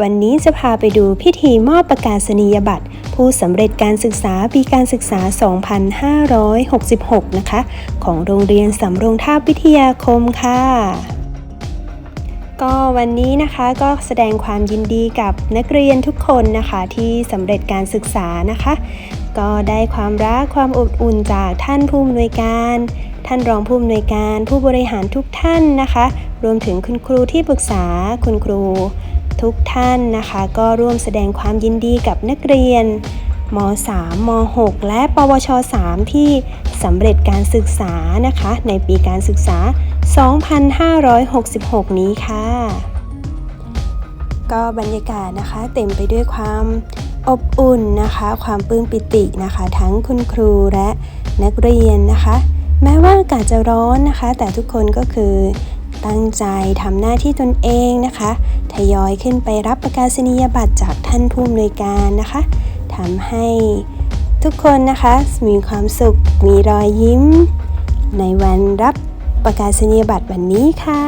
วันนี้จะพาไปดูพิธีมอบประกาศนียบัตร ผู้สำเร็จการศึกษาปีการศึกษา 2566 นะคะ ของโรงเรียนสำโรงท่าวิทยาคมค่ะ ก็วันนี้นะคะก็แสดงความยินดีกับนักเรียนทุกคนนะคะที่สำเร็จการศึกษานะคะ ก็ได้ความรักความอบอุ่นจากท่านผู้อำนวยการ ท่านรองผู้อำนวยการผู้บริหารทุกท่านนะคะ รวมถึงคุณครูที่ปรึกษาคุณครู ทุกท่านนะคะ ก็ร่วมแสดงความยินดีกับนักเรียนม 3 ม 6 และ ปวช 3 ที่สำเร็จการศึกษานะคะ ในปีการศึกษา 2566 นี้ค่ะ ก็บรรยากาศนะคะเต็มไปด้วยความอบอุ่นนะคะ ความปลื้มปิตินะคะ ทั้งคุณครูและนักเรียนนะคะ แม้ว่าอากาศจะร้อนนะคะ แต่ทุกคนก็คือ ตั้งใจทำหน้าที่ตนเองนะคะทยอยขึ้นไปรับประกาศนียบัตรจากท่านผู้อำนวยการนะคะทำให้ทุกคนนะคะมีความสุขมีรอยยิ้ม ในวันรับประกาศนียบัตรวันนี้ค่ะ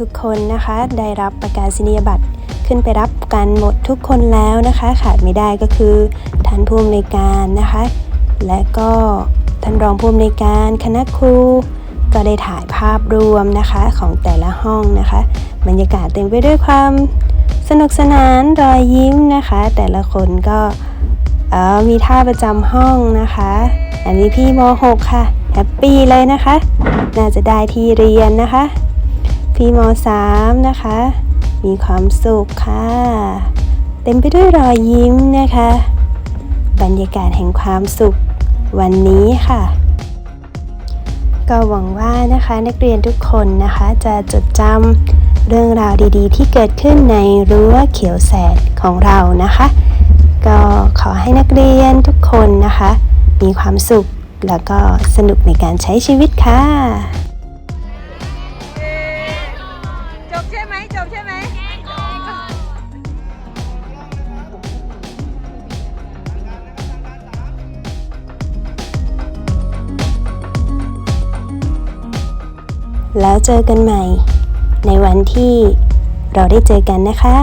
ทุกคนนะคะ ได้รับประกาศนียบัตรขึ้นไปรับกันหมดทุกคนแล้วนะคะ ขาดไม่ได้ก็คือท่านผู้อำนวยการนะคะ และก็ท่านรองผู้อำนวยการคณะครูก็ได้ถ่ายภาพรวมนะคะของแต่ละห้องนะคะ บรรยากาศเต็มไปด้วยความสนุกสนานรอยยิ้มนะคะ แต่ละคนก็เออมีท่าประจำห้องนะคะ อันนี้พี่ม .6 ค่ะแฮปปี้เลยนะคะ น่าจะได้ที่เรียนนะคะ พี่ม .3 นะคะ มีความสุขค่ะ เต็มไปด้วยรอยยิ้มนะคะ บรรยากาศแห่งความสุขวันนี้ค่ะ ก็หวังว่านะคะนักเรียนทุกคนนะคะจะจดจำเรื่องราวดีๆ ที่เกิดขึ้นในรั้วเขียวแสดของเรานะคะ ก็ขอให้นักเรียนทุกคนนะคะ มีความสุขแล้วก็สนุกในการใช้ชีวิตค่ะ ใช่ไหมจบใช่ไหมแล้วเจอกันใหม่ ในวันที่เราได้เจอกันนะคะ